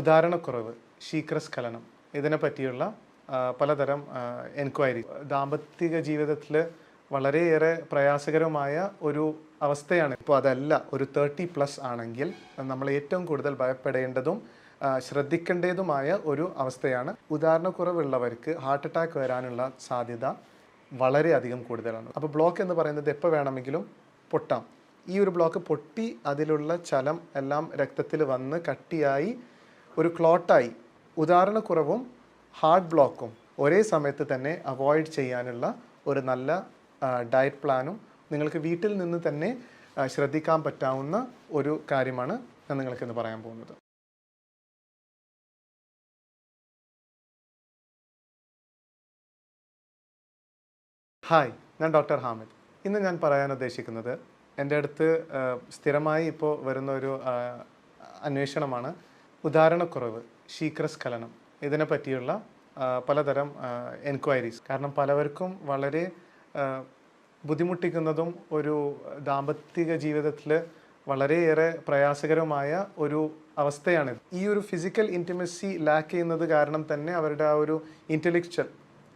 ഉദാഹരണക്കുറവ് ശീക്രസ്ഖലനം ഇതിനെ പറ്റിയുള്ള പലതരം എൻക്വയറി ദാമ്പത്തിക ജീവിതത്തിൽ വളരെയേറെ പ്രയാസകരമായ ഒരു അവസ്ഥയാണ്. ഇപ്പോൾ അതല്ല ഒരു തേർട്ടി പ്ലസ് ആണെങ്കിൽ നമ്മൾ ഏറ്റവും കൂടുതൽ ഭയപ്പെടേണ്ടതും ശ്രദ്ധിക്കേണ്ടതുമായ ഒരു അവസ്ഥയാണ്. ഉദാഹരണക്കുറവുള്ളവർക്ക് ഹാർട്ട് അറ്റാക്ക് വരാനുള്ള സാധ്യത വളരെയധികം കൂടുതലാണ്. അപ്പോൾ ബ്ലോക്ക് എന്ന് പറയുന്നത് എപ്പോൾ വേണമെങ്കിലും പൊട്ടാം. ഈ ഒരു ബ്ലോക്ക് പൊട്ടി അതിലുള്ള ചലം എല്ലാം രക്തത്തിൽ വന്ന് കട്ടിയായി ഒരു ക്ലോട്ടായി. ഉദാഹരണക്കുറവും ഹാർട്ട് ബ്ലോക്കും ഒരേ സമയത്ത് തന്നെ അവോയ്ഡ് ചെയ്യാനുള്ള ഒരു നല്ല ഡയറ്റ് പ്ലാനും നിങ്ങൾക്ക് വീട്ടിൽ നിന്ന് തന്നെ ശ്രദ്ധിക്കാൻ പറ്റാവുന്ന ഒരു കാര്യമാണ് ഞാൻ നിങ്ങൾക്ക് ഇന്ന് പറയാൻ പോകുന്നത്. ഹായ് ഞാൻ ഡോക്ടർ ഹാമിദ്. ഇന്ന് ഞാൻ പറയാൻ ഉദ്ദേശിക്കുന്നത് എന്റെ അടുത്ത് സ്ഥിരമായി ഇപ്പോൾ വരുന്ന ഒരു അന്വേഷണമാണ് ഉദാഹരണക്കുറവ് ശീക്രസ്ഖലനം ഇതിനെ പറ്റിയുള്ള പലതരം എൻക്വയറീസ്. കാരണം പലവർക്കും വളരെ ബുദ്ധിമുട്ടിക്കുന്നതും ഒരു ദാമ്പത്തിക ജീവിതത്തിൽ വളരെയേറെ പ്രയാസകരമായ ഒരു അവസ്ഥയാണ് ഈ ഒരു ഫിസിക്കൽ ഇന്റിമസി ലാക്ക് ചെയ്യുന്നത് കാരണം തന്നെ അവരുടെ ആ ഒരു ഇന്റലക്ച്വൽ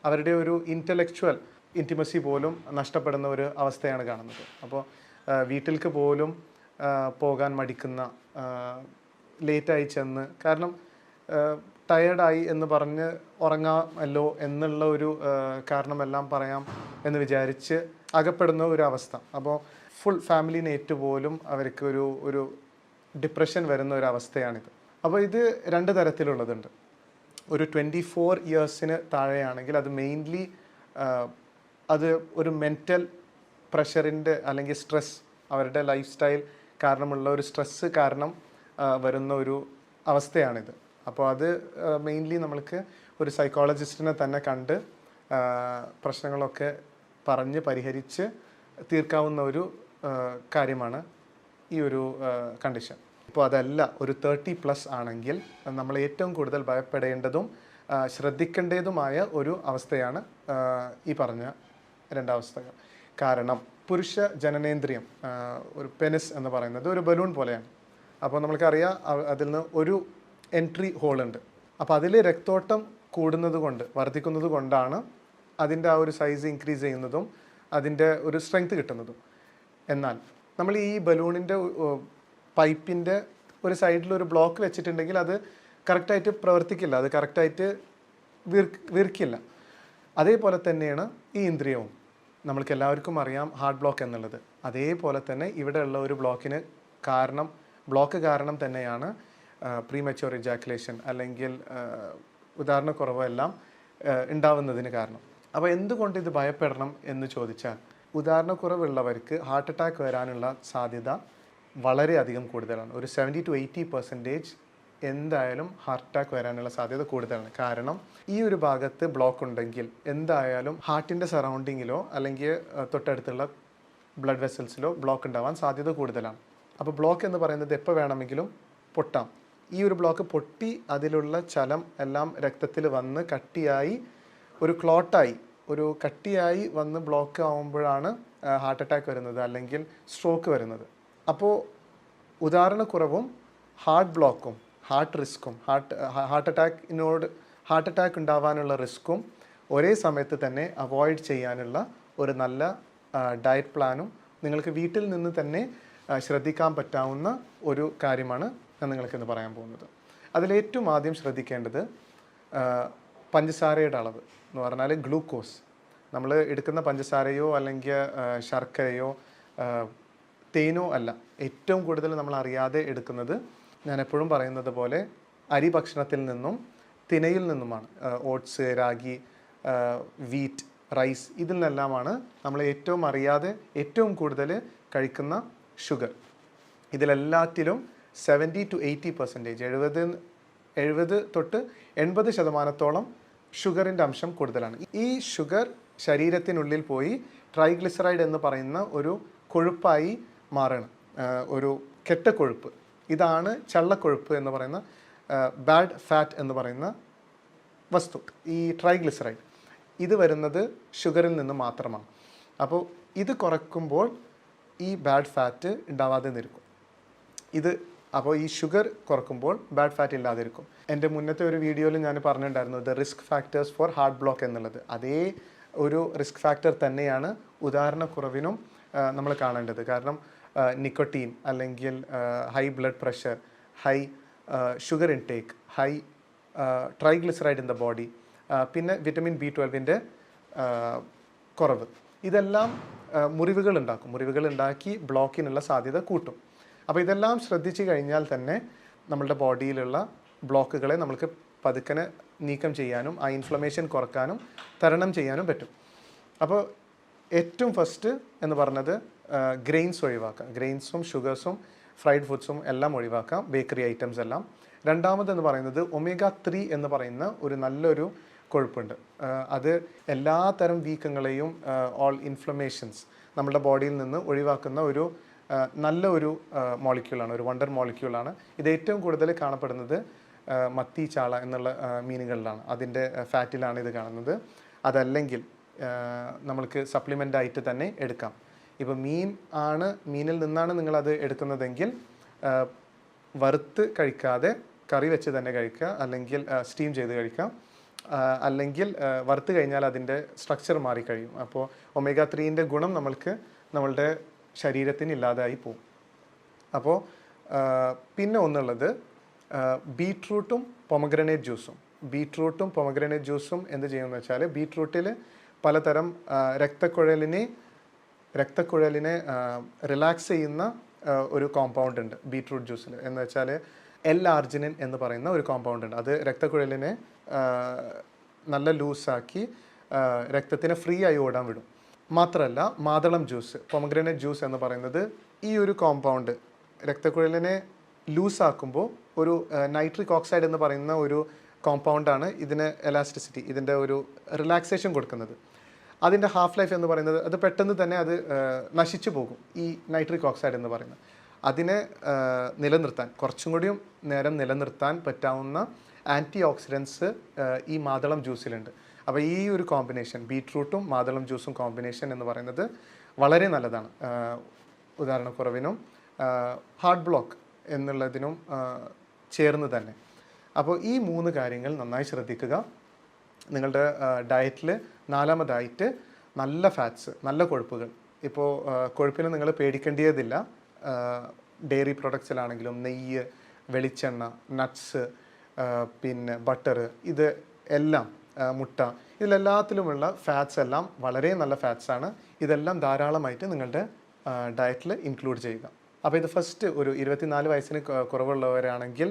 അവരുടെ ഒരു ഇന്റലക്ച്വൽ ഇന്റിമസി പോലും നഷ്ടപ്പെടുന്ന ഒരു അവസ്ഥയാണ് കാണുന്നത്. അപ്പോൾ വീട്ടിലേക്ക് പോലും പോകാൻ മടിക്കുന്ന ലേറ്റായി ചെന്ന്. കാരണം ടയേർഡായി എന്ന് പറഞ്ഞ് ഉറങ്ങാമല്ലോ എന്നുള്ള ഒരു കാരണമെല്ലാം പറയാം എന്ന് വിചാരിച്ച് അകപ്പെടുന്ന ഒരു അവസ്ഥ. അപ്പോൾ ഫുൾ ഫാമിലി പോലും അവർക്ക് ഒരു ഒരു ഡിപ്രഷൻ വരുന്ന ഒരു അവസ്ഥയാണിത്. അപ്പോൾ ഇത് രണ്ട് തരത്തിലുള്ളതുണ്ട്. ഒരു ട്വന്റി ഫോർ ഇയേഴ്സിന് താഴെയാണെങ്കിൽ അത് മെയിൻലി അത് ഒരു മെന്റൽ പ്രഷറിന്റെ അല്ലെങ്കിൽ സ്ട്രെസ് അവരുടെ ലൈഫ് സ്റ്റൈൽ കാരണമുള്ള ഒരു സ്ട്രെസ്സ് കാരണം വരുന്ന ഒരു അവസ്ഥയാണിത്. അപ്പോൾ അത് മെയിൻലി നമ്മൾക്ക് ഒരു സൈക്കോളജിസ്റ്റിനെ തന്നെ കണ്ട് പ്രശ്നങ്ങളൊക്കെ പറഞ്ഞ് പരിഹരിച്ച് തീർക്കാവുന്ന ഒരു കാര്യമാണ് ഈ ഒരു കണ്ടീഷൻ ഇപ്പോൾ അതല്ല ഒരു തേർട്ടി പ്ലസ് ആണെങ്കിൽ നമ്മൾ ഏറ്റവും കൂടുതൽ ഭയപ്പെടേണ്ടതും ശ്രദ്ധിക്കേണ്ടതുമായ ഒരു അവസ്ഥയാണ് ഈ പറഞ്ഞ രണ്ടാവസ്ഥകൾ. കാരണം പുരുഷ ജനനേന്ദ്രിയം ഒരു പെനിസ് എന്ന് പറയുന്നത് ഒരു ബലൂൺ പോലെയാണ്. അപ്പോൾ നമ്മൾക്കറിയാം അതിൽ നിന്ന് ഒരു എൻട്രി ഹോൾ ഉണ്ട്. അപ്പോൾ അതിൽ രക്തോട്ടം കൂടുന്നത് കൊണ്ട് വർദ്ധിക്കുന്നത് കൊണ്ടാണ് അതിന്റെ ആ ഒരു സൈസ് ഇൻക്രീസ് ചെയ്യുന്നതും അതിന്റെ ഒരു സ്ട്രെങ്ത് കിട്ടുന്നതും. എന്നാൽ നമ്മൾ ഈ ബലൂണിന്റെ പൈപ്പിന്റെ ഒരു സൈഡിൽ ഒരു ബ്ലോക്ക് വെച്ചിട്ടുണ്ടെങ്കിൽ അത് കറക്റ്റായിട്ട് പ്രവർത്തിക്കില്ല. അത് കറക്റ്റായിട്ട് വീർ വീർക്കില്ല. അതേപോലെ തന്നെയാണ് ഈ ഇന്ദ്രിയവും. നമ്മൾക്ക് എല്ലാവർക്കും അറിയാം ഹാർട്ട് ബ്ലോക്ക് എന്നുള്ളത്. അതേപോലെ തന്നെ ഇവിടെയുള്ള ഒരു ബ്ലോക്കിന് കാരണം ബ്ലോക്ക് കാരണം തന്നെയാണ് പ്രീ മെച്യൂർ ഇജാക്കുലേഷൻ അല്ലെങ്കിൽ ഉദാഹരണക്കുറവ് എല്ലാം ഉണ്ടാവുന്നതിന് കാരണം. അപ്പോൾ എന്തുകൊണ്ട് ഇത് ഭയപ്പെടണം എന്ന് ചോദിച്ചാൽ ഉദാഹരണക്കുറവുള്ളവർക്ക് ഹാർട്ട് അറ്റാക്ക് വരാനുള്ള സാധ്യത വളരെയധികം കൂടുതലാണ്. ഒരു സെവന്റി ടു എയ്റ്റി പെർസെന്റേജ് എന്തായാലും ഹാർട്ട് അറ്റാക്ക് വരാനുള്ള സാധ്യത കൂടുതലാണ്. കാരണം ഈ ഒരു ഭാഗത്ത് ബ്ലോക്ക് ഉണ്ടെങ്കിൽ എന്തായാലും ഹാർട്ടിന്റെ സറൗണ്ടിങ്ങിലോ അല്ലെങ്കിൽ തൊട്ടടുത്തുള്ള ബ്ലഡ് വെസൽസിലോ ബ്ലോക്ക് ഉണ്ടാവാൻ സാധ്യത കൂടുതലാണ്. അപ്പോൾ ബ്ലോക്ക് എന്ന് പറയുന്നത് എപ്പോൾ വേണമെങ്കിലും പൊട്ടാം. ഈ ഒരു ബ്ലോക്ക് പൊട്ടി അതിലുള്ള ചലം എല്ലാം രക്തത്തിൽ വന്ന് കട്ടിയായി ഒരു ക്ലോട്ടായി ഒരു കട്ടിയായി വന്ന് ബ്ലോക്ക് ആവുമ്പോഴാണ് ഹാർട്ട് അറ്റാക്ക് വരുന്നത് അല്ലെങ്കിൽ സ്ട്രോക്ക് വരുന്നത്. അപ്പോൾ ഉദാഹരണക്കുറവും ഹാർട്ട് ബ്ലോക്കും ഹാർട്ട് റിസ്ക്കും ഹാർട്ട് ഹാർട്ട് അറ്റാക്കിനോട് ഹാർട്ട് അറ്റാക്ക് ഉണ്ടാവാനുള്ള റിസ്ക്കും ഒരേ സമയത്ത് തന്നെ അവോയ്ഡ് ചെയ്യാനുള്ള ഒരു നല്ല ഡയറ്റ് പ്ലാനും നിങ്ങൾക്ക് വീട്ടിൽ നിന്ന് തന്നെ ശ്രദ്ധിക്കാൻ പറ്റാവുന്ന ഒരു കാര്യമാണ് ഞാൻ നിങ്ങൾക്ക് ഇന്ന് പറയാൻ പോകുന്നത്. അതിലേറ്റവും ആദ്യം ശ്രദ്ധിക്കേണ്ടത് പഞ്ചസാരയുടെ അളവ് എന്ന് പറഞ്ഞാൽ ഗ്ലൂക്കോസ്. നമ്മൾ എടുക്കുന്ന പഞ്ചസാരയോ അല്ലെങ്കിൽ ശർക്കരയോ തേനോ അല്ല. ഏറ്റവും കൂടുതൽ നമ്മൾ അറിയാതെ എടുക്കുന്നത് ഞാൻ എപ്പോഴും പറയുന്നത് പോലെ അരി ഭക്ഷണത്തിൽ നിന്നും തിനയിൽ നിന്നുമാണ്. ഓട്സ് രാഗി വീറ്റ് റൈസ് ഇതിൽ നിന്നെല്ലാമാണ് നമ്മൾ ഏറ്റവും അറിയാതെ ഏറ്റവും കൂടുതൽ കഴിക്കുന്ന ഷുഗർ. ഇതിലെല്ലാറ്റിലും സെവന്റി ടു എയ്റ്റി പെർസെന്റേജ് എഴുപത് എഴുപത് തൊട്ട് എൺപത് ശതമാനത്തോളം ഷുഗറിന്റെ അംശം കൂടുതലാണ്. ഈ ഷുഗർ ശരീരത്തിനുള്ളിൽ പോയി ട്രൈഗ്ലിസറൈഡ് എന്ന് പറയുന്ന ഒരു കൊഴുപ്പായി മാറണം. ഒരു കെട്ട കൊഴുപ്പ്. ഇതാണ് ചള്ളക്കൊഴുപ്പ് എന്ന് പറയുന്ന ബാഡ് ഫാറ്റ് എന്ന് പറയുന്ന വസ്തു ഈ ട്രൈഗ്ലിസറൈഡ്. ഇത് വരുന്നത് ഷുഗറിൽ നിന്ന് മാത്രമാണ്. അപ്പോൾ ഇത് കുറയ്ക്കുമ്പോൾ ഈ ബാഡ് ഫാറ്റ് ഉണ്ടാവാതെ നിൽക്കും. ഇത് അപ്പോൾ ഈ ഷുഗർ കുറക്കുമ്പോൾ ബാഡ് ഫാറ്റ് ഇല്ലാതിരിക്കും എന്റെ മുന്നത്തെ ഒരു വീഡിയോയിൽ ഞാൻ പറഞ്ഞിട്ടുണ്ടായിരുന്നു the risk factors for heart block എന്നുള്ളത്. അതേ ഒരു റിസ്ക് ഫാക്ടർ തന്നെയാണ് ഉദാഹരണക്കുറവിനും നമ്മൾ കാണേണ്ടത്. കാരണം നിക്കോട്ടീൻ അല്ലെങ്കിൽ high blood pressure high sugar intake high triglyceride in the body പിന്നെ വിറ്റമിൻ ബി ട്വൽവിന്റെ കുറവ്. ഇതെല്ലാം മുറിവുകൾ ഉണ്ടാക്കും. മുറിവുകൾ ഉണ്ടാക്കി ബ്ലോക്കിനുള്ള സാധ്യത കൂട്ടും. അപ്പോൾ ഇതെല്ലാം ശ്രദ്ധിച്ചു കഴിഞ്ഞാൽ തന്നെ നമ്മളുടെ ബോഡിയിലുള്ള ബ്ലോക്കുകളെ നമുക്ക് പതുക്കനെ നീക്കം ചെയ്യാനും ആ ഇൻഫ്ലമേഷൻ കുറക്കാനും തരണം ചെയ്യാനും പറ്റും. അപ്പോൾ ഏറ്റവും ഫസ്റ്റ് എന്ന് പറഞ്ഞത് ഗ്രെയിൻസ് ഒഴിവാക്കാം. ഗ്രെയിൻസും ഷുഗേഴ്സും ഫ്രൈഡ് ഫുഡ്സും എല്ലാം ഒഴിവാക്കാം. ബേക്കറി ഐറ്റംസ് എല്ലാം. രണ്ടാമത് എന്ന് പറയുന്നത് ഒമേഗ ത്രീ എന്ന് പറയുന്ന ഒരു നല്ലൊരു കൊഴുപ്പുണ്ട്. അത് എല്ലാ തരം വീക്കങ്ങളെയും ഓൾ ഇൻഫ്ലമേഷൻസ് നമ്മുടെ ബോഡിയിൽ നിന്ന് ഒഴിവാക്കുന്ന ഒരു നല്ല ഒരു മോളിക്യൂളാണ് ഒരു വണ്ടർ മോളിക്യൂളാണ് ഇത് ഏറ്റവും കൂടുതൽ കാണപ്പെടുന്നത് മത്തി ചാള എന്നുള്ള മീനുകളിലാണ്. അതിന്റെ ഫാറ്റിലാണ് ഇത് കാണുന്നത്. അതല്ലെങ്കിൽ നമ്മൾക്ക് സപ്ലിമെന്റ് ആയിട്ട് തന്നെ എടുക്കാം. ഇപ്പോൾ മീൻ ആണ് മീനിൽ നിന്നാണ് നിങ്ങളത് എടുക്കുന്നതെങ്കിൽ വറുത്ത് കഴിക്കാതെ കറി വെച്ച് തന്നെ കഴിക്കുക അല്ലെങ്കിൽ സ്റ്റീം ചെയ്ത് കഴിക്കാം. അല്ലെങ്കിൽ വറുത്ത് കഴിഞ്ഞാൽ അതിന്റെ സ്ട്രക്ചർ മാറിക്കഴിയും. അപ്പോൾ ഒമേഗ ത്രീന്റെ ഗുണം നമ്മൾക്ക് നമ്മളുടെ ശരീരത്തിന് ഇല്ലാതായി പോകും അപ്പോൾ പിന്നെ ഒന്നുള്ളത് ബീട്രൂട്ടും പൊമഗ്രനേറ്റ് ജ്യൂസും ബീട്രൂട്ടും പൊമഗ്രനേറ്റ് ജ്യൂസും എന്ത് ചെയ്യുമെന്ന് വെച്ചാൽ ബീട്രൂട്ടിൽ പലതരം രക്തക്കുഴലിനെ രക്തക്കുഴലിനെ റിലാക്സ് ചെയ്യുന്ന ഒരു കോമ്പൗണ്ട് ഉണ്ട് ബീട്രൂട്ട് ജ്യൂസിൽ എന്ന് വെച്ചാൽ എൽ ആർജിനിൻ എന്ന് പറയുന്ന ഒരു കോമ്പൗണ്ട് ഉണ്ട്. അത് രക്തക്കുഴലിനെ നല്ല ലൂസാക്കി രക്തത്തിന് ഫ്രീ ആയി ഓടാൻ വിടും. മാത്രമല്ല മാതളം ജ്യൂസ് പൊമഗ്രനേറ്റ് ജ്യൂസ് എന്ന് പറയുന്നത് ഈ ഒരു കോമ്പൗണ്ട് രക്തക്കുഴലിനെ ലൂസാക്കുമ്പോൾ ഒരു നൈട്രിക് ഓക്സൈഡ് എന്ന് പറയുന്ന ഒരു കോമ്പൗണ്ടാണ് ഇതിന് എലാസ്റ്റിസിറ്റി ഇതിന്റെ ഒരു റിലാക്സേഷൻ കൊടുക്കുന്നത്. അതിന്റെ ഹാഫ് ലൈഫ് എന്ന് പറയുന്നത് അത് പെട്ടെന്ന് തന്നെ അത് നശിച്ചു പോകും ഈ നൈട്രിക് ഓക്സൈഡ് എന്ന് പറയുന്നത്. അതിനെ നിലനിർത്താൻ കുറച്ചും കൂടിയും നേരം നിലനിർത്താൻ പറ്റാവുന്ന ആന്റി ഓക്സിഡൻസ് ഈ മാതളം ജ്യൂസിലുണ്ട്. അപ്പോൾ ഈ ഒരു കോമ്പിനേഷൻ ബീട്രൂട്ടും മാതളം ജ്യൂസും കോമ്പിനേഷൻ എന്ന് പറയുന്നത് വളരെ നല്ലതാണ്. ഉദാഹരണക്കുറവിനും ഹാർട്ട് ബ്ലോക്ക് എന്നുള്ളതിനും ചേർന്ന് തന്നെ. അപ്പോൾ ഈ മൂന്ന് കാര്യങ്ങൾ നന്നായി ശ്രദ്ധിക്കുക. നിങ്ങളുടെ ഡയറ്റിൽ നാലാമതായിട്ട് നല്ല ഫാറ്റ്സ് നല്ല കൊഴുപ്പുകൾ. ഇപ്പോൾ കൊഴുപ്പിനെ നിങ്ങൾ പേടിക്കേണ്ടതില്ല ഡെയറി പ്രൊഡക്ട്സിലാണെങ്കിലും നെയ്യ് വെളിച്ചെണ്ണ നട്ട്സ് പിന്നെ ബട്ടർ ഇത് എല്ലാം മുട്ട ഇതിലെല്ലാത്തിലുമുള്ള ഫാറ്റ്സ് എല്ലാം വളരെ നല്ല ഫാറ്റ്സ് ആണ്. ഇതെല്ലാം ധാരാളമായിട്ട് നിങ്ങളുടെ ഡയറ്റിൽ ഇൻക്ലൂഡ് ചെയ്യുക. അപ്പോൾ ഇത് ഫസ്റ്റ് ഒരു ഇരുപത്തിനാല് വയസ്സിന് കുറവുള്ളവരാണെങ്കിൽ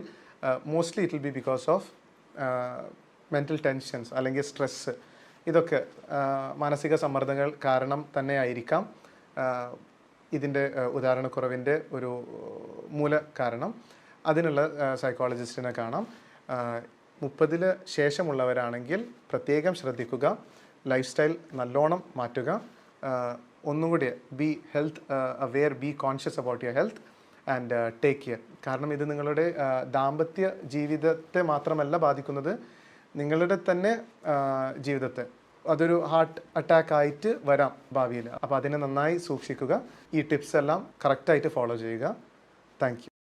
mostly it will be because of mental tensions അല്ലെങ്കിൽ സ്ട്രെസ്സ് ഇതൊക്കെ മാനസിക സമ്മർദ്ദങ്ങൾ കാരണം തന്നെ ആയിരിക്കാം. ഇതിന്റെ ഉദാഹരണക്കുറവിന്റെ ഒരു മൂല കാരണം. അതിനുള്ള സൈക്കോളജിസ്റ്റിനെ കാണാം. മുപ്പതിൽ ശേഷമുള്ളവരാണെങ്കിൽ പ്രത്യേകം ശ്രദ്ധിക്കുക. ലൈഫ് സ്റ്റൈൽ നല്ലോണം മാറ്റുക. ഒന്നും കൂടി be health aware be conscious about your health and take care കാരണം ഇത് നിങ്ങളുടെ ദാമ്പത്യ ജീവിതത്തെ മാത്രമല്ല ബാധിക്കുന്നത് നിങ്ങളുടെ തന്നെ ജീവിതത്തെ. അതൊരു ഹാർട്ട് അറ്റാക്ക് ആയിട്ട് വരാം ഭാവിയിൽ. അപ്പോൾ അതിനെ നന്നായി സൂക്ഷിക്കുക. ഈ ടിപ്സ് എല്ലാം കറക്റ്റായിട്ട് ഫോളോ ചെയ്യുക. താങ്ക്